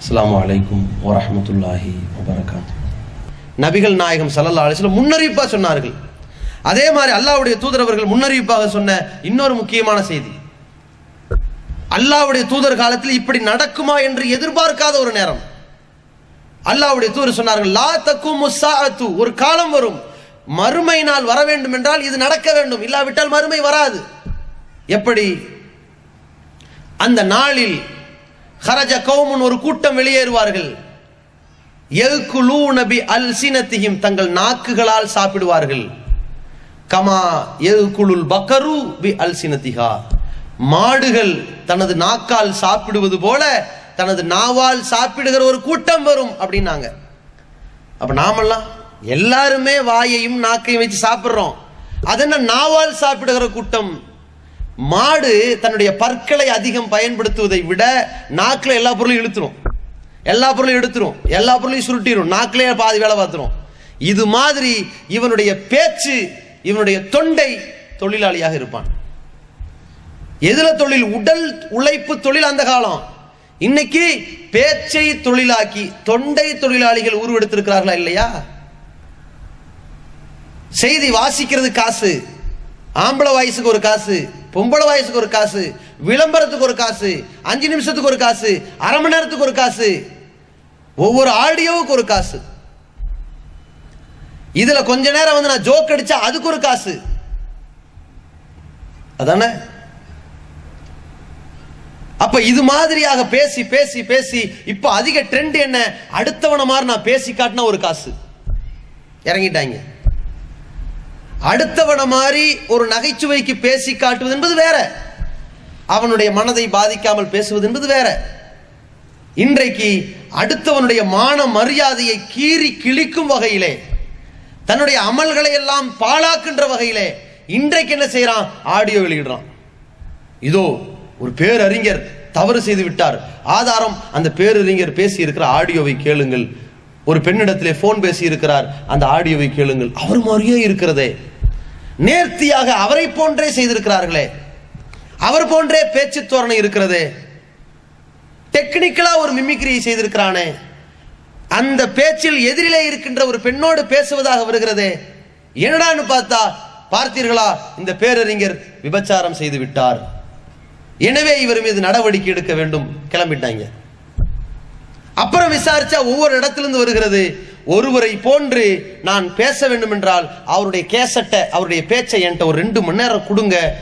அஸ்லாம் வலைக்கும் வரமத்துல்லாஹி வபரகாத் நபிகள் நாயகம் ஸல்லல்லாஹு அலைஹி முன்னறிவிப்பாக முன்னறிவிப்பா சொன்னார்கள். அதே மாதிரி அல்லாவுடைய தூதரவர்கள் முன்னறிவிப்பாக சொன்ன இன்னொரு முக்கியமான செய்தி. அல்லாவுடைய தூதர் காலத்தில் இப்படி நடக்குமா என்று எதிர்பார்க்காத ஒரு நேரம். அல்லாவுடைய தூதர் சொன்னார்கள் லா தக்கும் முஸ்ஸாஅத்து ஒரு காலம் வரும். மறுமை நாள் வர வேண்டும் என்றால் இது நடக்க வேண்டும். இல்லாவிட்டால் மறுமை வராது. எப்படி? அந்த நாளில் ஹரஜ கௌமுன் ஒரு கூட்டம் வெளியேறுவார்கள். எல்குலூ நபி அல் சினத்தியும் தங்கள் நாக்குகளால் சாப்பிடுவார்கள். கமா எல்குலுல் பக்கரு பி அல் சினத்திகா மாடுகள் தனது நாக்கால் சாப்பிடுவது போல தனது நாவால் சாப்பிடுகிற ஒரு கூட்டம் வரும் அப்படின்னாங்க. அப்ப நாமெல்லாம் எல்லாருமே வாயையும் நாக்கையும் வச்சு சாப்பிடுறோம். அதென்ன நாவால் சாப்பிடுகிற கூட்டம்? மாடு தன்னுடைய பற்களை அதிகம் பயன்படுத்துவதை விட நாக்கில் எல்லா பொருளையும் இழுத்துரும். எல்லா பொருளையும் எடுத்துரும். எல்லா பொருளையும் சுருட்டிடும் நாக்கிலே பாதி வேலை பார்த்துரும். இது மாதிரி இவனுடைய பேச்சு இவனுடைய தொண்டை தொழிலாளியாக இருப்பான். எதுல தொழில்? உடல் உழைப்பு தொழில் அந்த காலம். இன்னைக்கு பேச்சை தொழிலாக்கி தொண்டை தொழிலாளிகள் உருவெடுத்திருக்கிறார்களா இல்லையா? செய்தி வாசிக்கிறது காசு. ஆம்பளை வயசுக்கு ஒரு காசு. பொம்பளை வயசுக்கு ஒரு காசு விளம்பரத்துக்கு ஒரு காசு அஞ்சு நிமிஷத்துக்கு ஒரு காசு அரை மணி நேரத்துக்கு ஒரு காசு ஒவ்வொரு ஆடியோவுக்கு ஒரு காசு. இதுல கொஞ்ச நேரம் வந்து நான் ஜோக் அடிச்சா அதுக்கு ஒரு காசு. அதானே? அப்ப இது மாதிரியாக பேசி பேசி பேசி இப்ப அதிக ட்ரெண்ட் என்ன? அடுத்தவன மாதிரி நான் பேசி காட்டினா ஒரு காசு. இறங்கிட்டாங்க. அடுத்தவனை மாதிரி ஒரு நகைச்சுவைக்கு பேசி காட்டுவது என்பது வேற. அவனுடைய மனதை பாதிக்காமல் பேசுவது என்பது வேற. இன்றைக்கு அடுத்தவனுடைய மான மரியாதையை கீறி கிழிக்கும் வகையிலே தன்னுடைய அமல்களை எல்லாம் பாழாக்கின்ற வகையிலே இன்றைக்கு என்ன செய்யறான்? ஆடியோ வெளியிடுறான். இதோ ஒரு பேரறிஞர் தவறு செய்து விட்டார். ஆதாரம் அந்த பேரறிஞர் பேசி இருக்கிற ஆடியோவை கேளுங்கள். ஒரு பெண்ணிடத்திலே போன் பேசி இருக்கிறார் அந்த ஆடியோவை கேளுங்கள். அவர் மாதிரியே இருக்கிறதே. நேர்த்தியாக அவரை போன்றே செய்திருக்கிறார்களே. அவர் போன்றே பேச்சு தோரணை இருக்கிறதே. டெக்னிக்கலா ஒரு மிமிக்ரியை செய்திருக்கிறானே. அந்த பேச்சில் எதிரிலே இருக்கின்ற ஒரு பெண்ணோடு பேசுவதாக வருகிறதே. என்னடான்னு பார்த்தா பார்த்தீர்களா? இந்த பேரறிஞர் விபச்சாரம் செய்து விட்டார் எனவே இவர் மீது நடவடிக்கை எடுக்க வேண்டும். கிளம்பிட்டாங்க. அப்புறம் விசாரிச்சா ஒவ்வொரு இடத்திலிருந்து வருகிறது. ஒருவரை போன்று நான் பேச வேண்டும் என்றால் அவருடைய கேசட்டை அவருடைய பேச்சை என்கிட்ட ஒரு ரெண்டு மணி நேரம் கொடுங்க.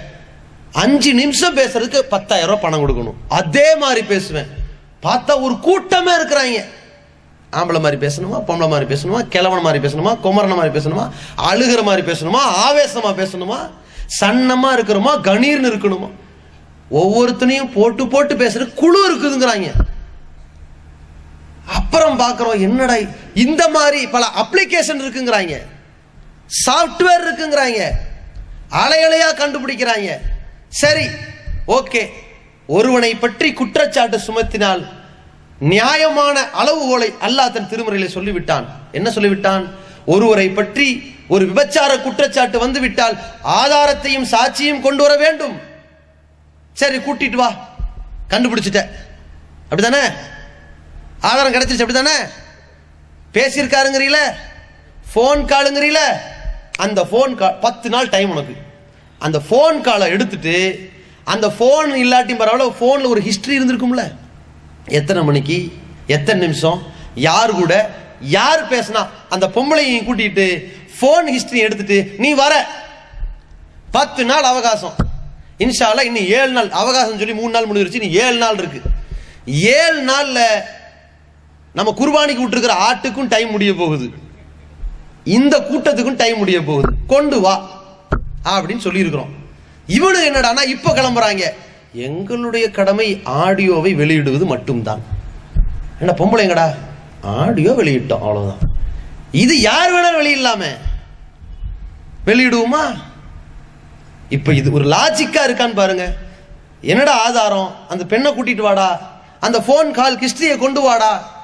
அஞ்சு நிமிஷம் பேசுறதுக்கு பத்தாயிரம் ரூபாய் பணம் கொடுக்கணும். அதே மாதிரி பேசுவேன். பார்த்தா ஒரு கூட்டமே இருக்கிறாங்க. ஆம்பளை மாதிரி பேசணுமா பொம்பளை மாதிரி பேசணுமா கிழவன மாதிரி பேசணுமா குமரன மாதிரி பேசணுமா அழுகிற மாதிரி பேசணுமா ஆவேசமா பேசணுமா சன்னமா இருக்கிறோமா கணீர்னு இருக்கணுமா? ஒவ்வொருத்தனையும் போட்டு போட்டு பேசுற குழு இருக்குதுங்கிறாங்க. அப்புறம் பார்க்குறோம் என்னடா இந்த மாதிரி பல அப்ளிகேஷன் இருக்குங்கிறாங்க. சாஃப்ட்வேர் இருக்குங்கிறாங்க. அலையலையாக கண்டுபிடிக்கிறாங்க. சரி ஓகே ஒருவனை பற்றி குற்றச்சாட்டு சுமத்தினால் நியாயமான அளவுகோலை அல்லாஹ் தன் திருமுறையில் சொல்லிவிட்டான். என்ன சொல்லிவிட்டான்? ஒருவரை பற்றி ஒரு விபச்சார குற்றச்சாட்டு வந்துவிட்டால் ஆதாரத்தையும் சாட்சியும் கொண்டு வர வேண்டும். சரி கூட்டிட்டு வா. கண்டுபிடிச்சிட்ட. அப்படிதானே ஆதாரம் கிடைச்சிருச்சு அப்படிதானே பேசியிருக்காருங்கிறீல? ஃபோன் காலுங்கிறீல அந்த ஃபோன் கால் பத்து நாள் டைம் உனக்கு. அந்த ஃபோன் காலை எடுத்துட்டு அந்த ஃபோன் இல்லாட்டியும் பரவாயில்ல ஃபோனில் ஒரு ஹிஸ்ட்ரி இருந்திருக்கும்ல. எத்தனை மணிக்கு? எத்தனை நிமிஷம்? யார் கூட? யார் பேசினா? அந்த பொம்பளையும் கூட்டிகிட்டு ஃபோன் ஹிஸ்ட்ரி எடுத்துட்டு நீ வர. பத்து நாள் அவகாசம். இன்ஷால்லா இன்னும் ஏழு நாள். அவகாசம் சொல்லி மூணு நாள் முடிஞ்சிருச்சு இன்னும் ஏழு நாள் இருக்கு. ஏழு நாளில் நம்ம குர்பானிக்கு விட்டுருக்கிற ஆட்டுக்கும் டைம் முடிய போகுது. இந்த கூட்டத்துக்கும் டைம் முடிய போகுது. கொண்டு வா. அப்படின்னு சொல்லியிருக்கிறோம். இவனு என்னடானா இப்ப கிளம்புறாங்க. எங்களுடைய கடமை ஆடியோவை வெளியிடுவது மட்டும்தான். என்ன பொம்பளைங்கடா ஆடியோ வெளியிட்டோம் அவ்வளவுதான். இது யார் வேணாலும் வெளியிடலாமே. வெளியிடுவோமா? இப்ப இது ஒரு லாஜிக்கா இருக்கான்னு பாருங்க. என்னடா ஆதாரம்? அந்த பெண்ணை கூட்டிட்டு வாடா. அந்த ஃபோன் கால் ஹிஸ்டரியை கொண்டு வாடா.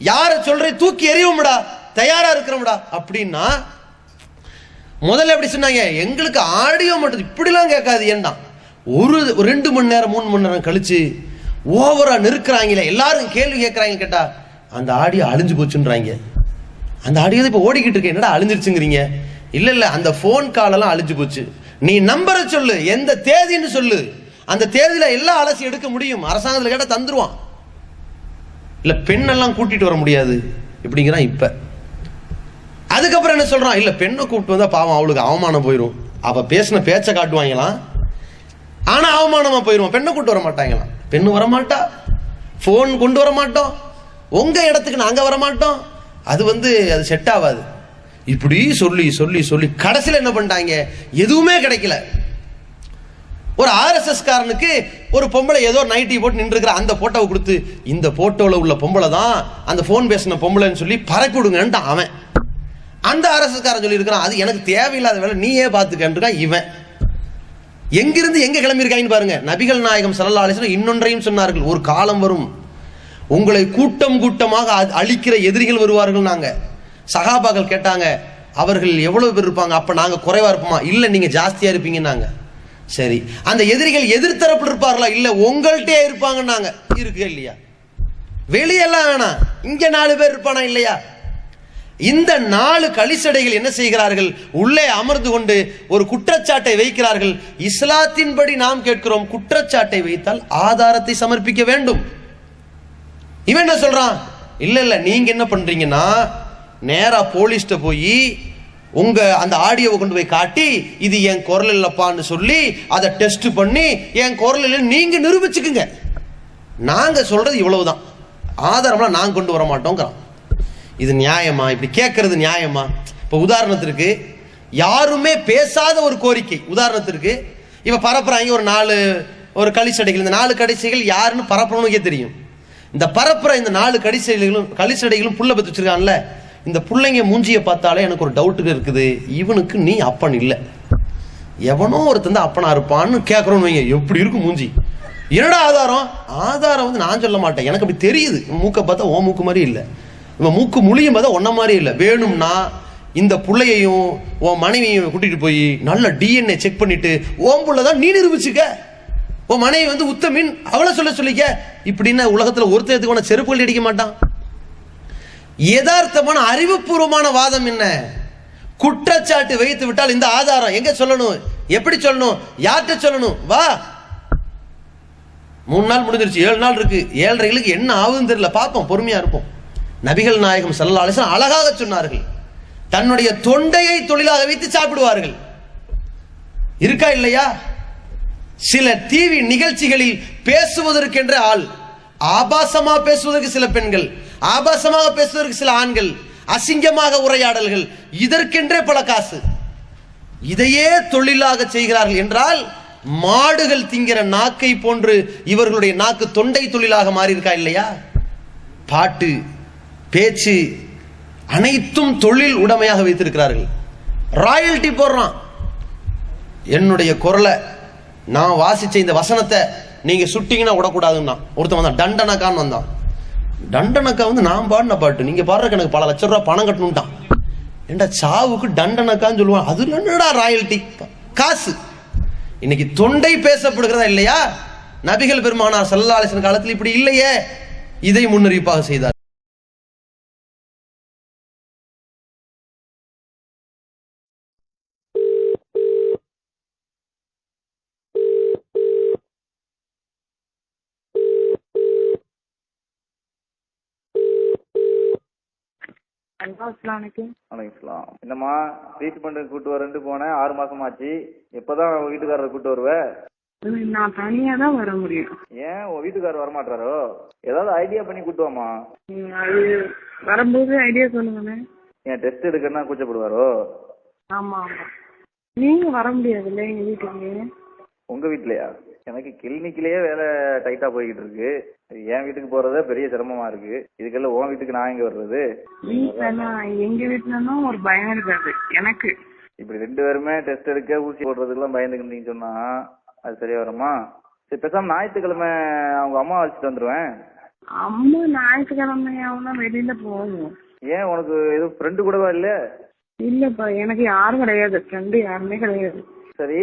யார சொல்ற தூக்கி எறியும்டா தயாரா இருக்கிறோம்டா. அப்படின்னா முதல்ல எப்படி சொன்னாங்க எங்களுக்கு ஆடியோ மட்டும் இப்படிலாம் கேட்காது ஏன்டா ஒரு ரெண்டு மணி நேரம் மூணு மணி நேரம் கழிச்சு ஓவரா நிற்கிறாங்களே எல்லாரும் கேள்வி கேட்கறாங்க கேட்டா அந்த ஆடியோ அழிஞ்சு போச்சுன்றாங்க. அந்த ஆடியோ இப்போ ஓடிக்கிட்டு இருக்கு. என்னடா அழிஞ்சிருச்சுங்கிறீங்க? இல்லை இல்லை அந்த ஃபோன் காலெல்லாம் அழிஞ்சு போச்சு. நீ நம்பரை சொல்லு எந்த தேதின்னு சொல்லு. அந்த தேதியில் எல்லாம் அலசி எடுக்க முடியும். அரசாங்கத்தில் கேட்டால் தந்துருவான். இல்லை பெண்ணெல்லாம் கூட்டிட்டு வர முடியாது இப்படிங்கிறான் இப்போ. அதுக்கப்புறம் என்ன சொல்கிறான் இல்லை பெண்ணை கூப்பிட்டு வந்தால் பாவம் அவளுக்கு அவமானம் போயிடும் அவள் பேசின பேச்சை காட்டுவாங்களாம். ஆனால் அவமானமாக போயிடும் பெண்ணை கூட்டு வர மாட்டாங்களாம். பெண்ணு வரமாட்டா. ஃபோன் கொண்டு வர மாட்டோம். உங்கள் இடத்துக்கு நாங்கள் வர மாட்டோம். அது வந்து அது செட் ஆகாது. இப்படி சொல்லி சொல்லி சொல்லி கடைசியில் என்ன பண்ணிட்டாங்க? எதுவுமே கிடைக்கல. ஒரு ஆர்எஸ்எஸ் காரனுக்கு ஒரு பொம்பளை ஏதோ நைட்டி போட்டு நின்றுக்கிற அந்த போட்டோவை கொடுத்து இந்த போட்டோவில் உள்ள பொம்பளை தான் அந்த ஃபோன் பேசின பொம்பளைன்னு சொல்லி பறக்கி விடுங்கன்ட்டு அவன். அந்த ஆர்எஸ்எஸ் காரன் சொல்லி இருக்கிறான் அது எனக்கு தேவையில்லாத வேலை நீயே பார்த்துக்கன்றான் இவன். எங்கிருந்து எங்க கிளம்பியிருக்காங்கன்னு பாருங்க. நபிகள் நாயகம் சல்லா அலைஹி இன்னொன்றையும் சொன்னார்கள் ஒரு காலம் வரும் உங்களை கூட்டம் கூட்டமாக அ- அழிக்கிற எதிரிகள் வருவார்கள் நாங்க. சகாபாக்கள் கேட்டாங்க அவர்கள் எவ்வளவு பேர் இருப்பாங்க? அப்ப நாங்க குறைவா இருப்போமா? இல்ல நீங்க ஜாஸ்தியா நாங்கள் சரி. அந்த எதிரிகள் எதிர்த்தரப்பில் இருப்பார்களா? இல்ல உங்கள்கிட்டயே இருப்பாங்கன்னாங்க. இருக்கு இல்லையா? வெளியெல்லாம் வேணாம். இங்க நாலு பேர் இருப்பானா இல்லையா? இந்த நாலு கலிசடைகள் என்ன செய்கிறார்கள்? உள்ளே அமர்ந்து கொண்டு ஒரு குற்றச்சாட்டை வைக்கிறார்கள். இஸ்லாத்தின்படி நாம் கேட்கிறோம் குற்றச்சாட்டை வைத்தால் ஆதாரத்தை சமர்ப்பிக்க வேண்டும். இவன் என்ன சொல்றான்? இல்ல இல்ல நீங்க என்ன பண்றீங்கன்னா நேரா போலீஸ்கிட்ட போய் உங்க அந்த ஆடியோவை கொண்டு போய் காட்டி இது என் குரல் இல்லப்பான்னு சொல்லி அதை டெஸ்ட் பண்ணி என் குரல் இல்லை நீங்க நிரூபிச்சுக்குங்க. நாங்க சொல்றது இவ்வளவுதான். ஆதாரம்லாம் நாங்க கொண்டு வர மாட்டோங்கிறோம் இது நியாயமா? இப்படி கேட்கறது நியாயமா? இப்போ உதாரணத்திற்கு யாருமே பேசாத ஒரு கோரிக்கை. உதாரணத்திற்கு இவ பரப்புறாங்க ஒரு நாலு ஒரு கலிச்சடைகள் இந்த நாலு கடிசைகள் யாருன்னு பரப்புறவனுக்கே தெரியும். இந்த பரப்புற இந்த நாலு கடிசைகளும் கலிச்சடைகளும் புள்ள பத்து வச்சிருக்கான்ல. இந்த பிள்ளைங்க மூஞ்சியை பார்த்தாலே எனக்கு ஒரு டவுட்டுக்கு இருக்குது. இவனுக்கு நீ அப்பன் இல்லை. எவனோ ஒருத்தன் தான் அப்பனா இருப்பான்னு கேட்குறோன்னு வைங்க. எப்படி இருக்கும் மூஞ்சி? என்னடா ஆதாரம்? ஆதாரம் வந்து நான் சொல்ல மாட்டேன். எனக்கு அப்படி தெரியுது. மூக்கை பார்த்தா ஓ மூக்கு மாதிரி இல்லை. இவன் மூக்கு முழியும் பார்த்தா ஒன்ன மாதிரி இல்லை. வேணும்னா இந்த பிள்ளையையும் உன் மனைவியையும் கூட்டிட்டு போய் நல்ல டிஎன்ஏ செக் பண்ணிட்டு ஓம் புள்ள தான் நீ நிரூபிச்சுக்க. உன் மனைவி வந்து உத்தமின். அவளை சொல்ல சொல்லிக்க. இப்படின்னா உலகத்தில் ஒருத்தருக்கு உன செருப்புகள் அடிக்க மாட்டான்? யதார்த்தமான அறிவுபூர்வமான வாதம் என்ன? குற்றச்சாட்டு வைத்து விட்டால் இந்த ஆதாரம் எங்க சொல்லணும்? எப்படி சொல்லணும்? யார்கிட்ட சொல்லணும்? வா. மூணு நாள் முடிஞ்சிருச்சு ஏழு நாள் இருக்கு. ஏழரைகளுக்கு என்ன ஆகுதுன்னு தெரியல. பார்ப்போம் பொறுமையா இருப்போம். நபிகள் நாயகம் ஸல்லல்லாஹு அலைஹி அழகாக சொன்னார்கள். தன்னுடைய தொண்டையை தொழிலாக வைத்து சாப்பிடுவார்கள். இருக்கா இல்லையா? சில டிவி நிகழ்ச்சிகளில் பேசுவதற்கென்ற ஆள். ஆபாசமா பேசுவதற்கு சில பெண்கள். ஆபாசமாக பேசுவதற்கு சில ஆண்கள் அசிங்கமாக உரையாடல்கள் இதற்கென்றே பல காசு. இதையே தொழிலாக செய்கிறார்கள் என்றால் மாடுகள் திங்கிற நாக்கை போன்று இவர்களுடைய நாக்கு தொண்டை தொழிலாக மாறியிருக்கா இல்லையா? பாட்டு பேச்சு அனைத்தும் தொழில் உடைமையாக வைத்திருக்கிறார்கள். ராயல்டி போடுறான். என்னுடைய குரலை நான் வாசிச்ச இந்த வசனத்தை நீங்க சுட்டிங்கன்னா விடக்கூடாதுன்னா ஒருத்தன் வந்தான் டண்டனக்கான்னு வந்தான். டண்டனக்கா வந்து நான் பாடின பாட்டு. நீங்க பாடுறதுக்கு எனக்கு பல லட்சம் ரூபாய் பணம் கட்டணும்ட்டான். ஏண்டா சாவுக்கு டண்டனக்கான்னு சொல்லுவான். அது என்னடா ராயல்டி காசு. இன்னைக்கு தொண்டை பேசப்படுகிறதா இல்லையா? நபிகள் பெருமானார் ஸல்லல்லாஹு அலைஹி காலத்தில் இப்படி இல்லையே. இதை முன்னறிவிப்பாக செய்தார். என்னம்மா ட்ரீட்மெண்ட்டுக்கு கூட்டு வரேன்ட்டு போனேன். ஆறு மாசமாச்சு எப்பதான் உன் வீட்டுக்காரரை கூட்டு வருவ? நான் தனியா தான் வர முடியும். ஏன்? உன் வீட்டுக்காரர் வரமாட்டாரோ? ஏதாவது ஐடியா பண்ணி கூட்டு வாமா அது வரும்போது ஐடியா சொல்லுங்கண்ணே. ஏன் டெஸ்ட் எடுக்கணும்னா கூச்சப்படுவாரோ? ஆமா ஆமா. நீங்க வர முடியாதுல்ல எங்க வீட்டுக்கு? உங்க வீட்லயா? எனக்கு கிளினிக்லயே வேலை டைட்டா போய்கிட்டு இருக்கு. என் வீட்டுக்கு போறதே பெரிய சிரமமா இருக்கு. இதுக்கெல்லாம் உன் வீட்டுக்கு நான் எங்க வர்றது? வீட்டுலன்னா எங்க வீட்டுலன்னா ஒரு பயம் இருக்காது எனக்கு. இப்படி ரெண்டு பேருமே டெஸ்ட் எடுக்க ஊசி போடுறதுக்கெல்லாம் பயந்துக்கிட்டீங்கன்னு சொன்னா அது சரியா வருமா? சரி பேசாம ஞாயிற்றுக்கிழமை அவங்க அம்மா வச்சுட்டு வந்துருவேன். அம்மா ஞாயிற்றுக்கிழமையாவும் தான் வெளியில போகும் ஏன் உனக்கு எதுவும் ஃப்ரெண்டு கூடவா இல்ல? இல்லப்பா எனக்கு யாரும் கிடையாது ஃப்ரெண்டு யாருமே கிடையாது. சரி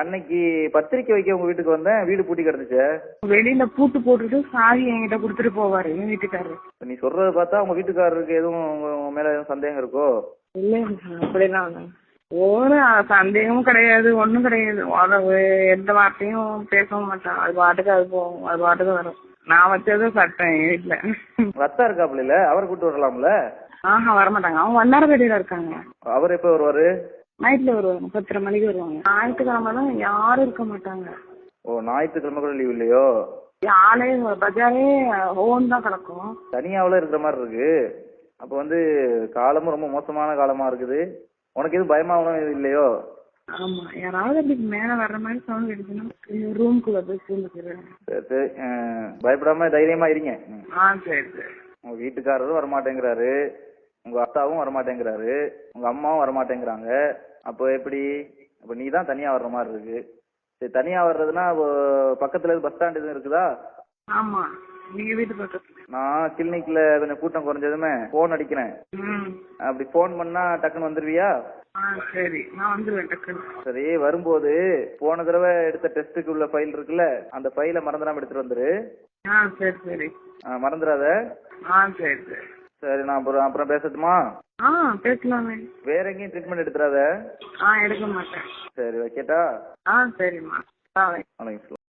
அன்னைக்கு பத்திரிக்கை வைக்க உங்க வீட்டுக்கு வந்தேன். வீடு பூட்டி கிடந்துச்சே. வெளியில பூட்டு போட்டுட்டு சாவி என்கிட்ட கொடுத்துட்டு போவாரு என் வீட்டுக்காரரு. நீ சொல்றத பார்த்தா உங்க வீட்டுக்காரருக்கு எதுவும் உங்க மேல எதுவும் சந்தேகம் இருக்கோ? சார் அப்படிலாம் இல்லை. ஒரு சந்தேகமும் கிடையாது ஒண்ணும் கிடையாது. எந்த வார்த்தையும் பேசவும் மாட்டான். அது பாட்டுக்கு அது போகும் அது பாட்டுக்கு வரும். நான் வச்சது சட்டம் என் வீட்டுல இருக்காப்புல இல்ல? அவரை கூட்டு வரலாம்ல? ஆஹா வரமாட்டாங்க. அவங்க வண்ணாரப்பேட்டையில இருக்காங்க. அவர் எப்ப வருவாரு? நைட்ல வருவாங்க பத்தரை மணிக்கு வருவாங்க. ஞாயிற்றுக்கிழமை தான் யாரும் இருக்க மாட்டாங்க. ஓ ஞாயிற்றுக்கிழமை கூட லீவ் இல்லையோ? ஆளே பஜாரே ஓன் தான் கிடக்கும். தனியாவில் இருக்கிற மாதிரி இருக்கு. அப்போ வந்து காலமும் ரொம்ப மோசமான காலமா இருக்குது. உனக்கு எதுவும் பயமாவணும் எதுவும் இல்லையோ? ஆமா யாராவது அப்படி மேல வர்ற மாதிரி சவுண்ட் எடுத்துன்னா ரூம்குள்ள போய் சரி அஹ், பயப்படாம தைரியமா இருங்க. ஆ சரி சரி. உங்க வீட்டுக்காரரும் வரமாட்டேங்கிறாரு. உங்க அத்தாவும் வரமாட்டேங்கிறாரு. உங்க அம்மாவும் வரமாட்டேங்கிறாங்க. அப்போ எப்படி? அப்போ நீ தான் தனியா வர்ற மாதிரி இருக்கு. சரி தனியா வர்றதுன்னா பக்கத்துல பஸ் ஸ்டாண்ட் எதுவும் இருக்குதா? ஆமா நீங்க வீட்டு பக்கத்துல. நான் கிளினிக்ல கொஞ்சம் கூட்டம் குறைஞ்சதுமே ஃபோன் அடிக்கிறேன். அப்படி ஃபோன் பண்ணா டக்குன்னு வந்துருவியா? சரி நான் வந்துருவேன் டக்குன்னு. சரி வரும்போது போன தடவை எடுத்த டெஸ்ட்டுக்கு உள்ள ஃபைல் இருக்குல்ல அந்த ஃபைலை மறந்துடாம எடுத்துட்டு வந்துரு. சரி சரி. மறந்துடாத. ஆ சரி சரி. சரி நான் அப்புறம் அப்புறம் பேசட்டுமா? ஆ பேசலாமே வேற எங்கேயும் ட்ரீட்மெண்ட் எடுத்துறாத? ஆ எடுக்க மாட்டேன். சரி வைக்கட்டா? ஆ சரிம்மா. ஆ வணக்கம்